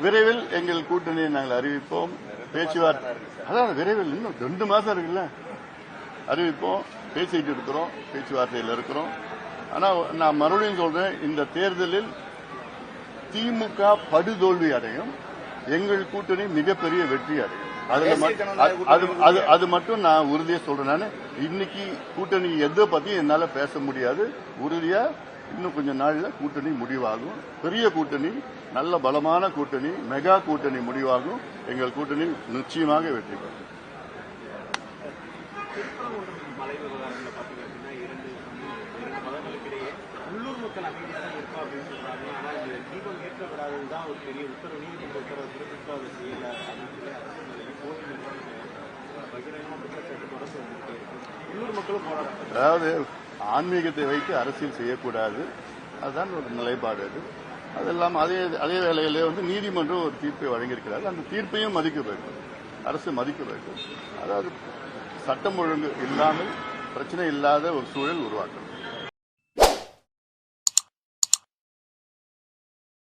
விரைவில் எங்கள் கூட்டணியை நாங்கள் அறிவிப்போம். பேச்சுவார்த்தை அதான் விரைவில் இன்னும் ரெண்டு மாசம் இருக்குல்ல. அறிவிப்போம். பேசிட்டு இருக்கிறோம். பேச்சுவார்த்தையில் இருக்கிறோம். ஆனா நான் மறுபடியும் சொல்றேன் இந்த தேர்தலில் திமுக படுதோல்வி அடையும். எங்கள் கூட்டணி மிகப்பெரிய வெற்றி அடையும். அதுல ம- அது- அது அது அது மட்டும் நான் உறுதியா சொல்றேன். நான் இன்னைக்கு கூட்டணி எதை பத்தி என்னால பேச முடியாது. உறுதியா இன்னும் கொஞ்சம் நாளில் கூட்டணி முடிவாகும். பெரிய கூட்டணி நல்ல பலமான கூட்டணி மெகா கூட்டணி முடிவாகும். எங்கள் கூட்டணி நிச்சயமாக வெற்றி பெறும். அதாவது ஆன்மீகத்தை வைத்து அரசியல் செய்யக்கூடாது. அதுதான் ஒரு நிலைப்பாடு அது. அதெல்லாம் அதே அதே வேளையிலே வந்து நீதிமன்றம் ஒரு தீர்ப்பை வழங்கியிருக்கிறார். அந்த தீர்ப்பையும் மதிக்க வேண்டும். அரசு மதிக்க வேண்டும். அதாவது சட்டம் ஒழுங்கு இல்லாமல் பிரச்சனை இல்லாத ஒரு சூழல் உருவாக்கணும்.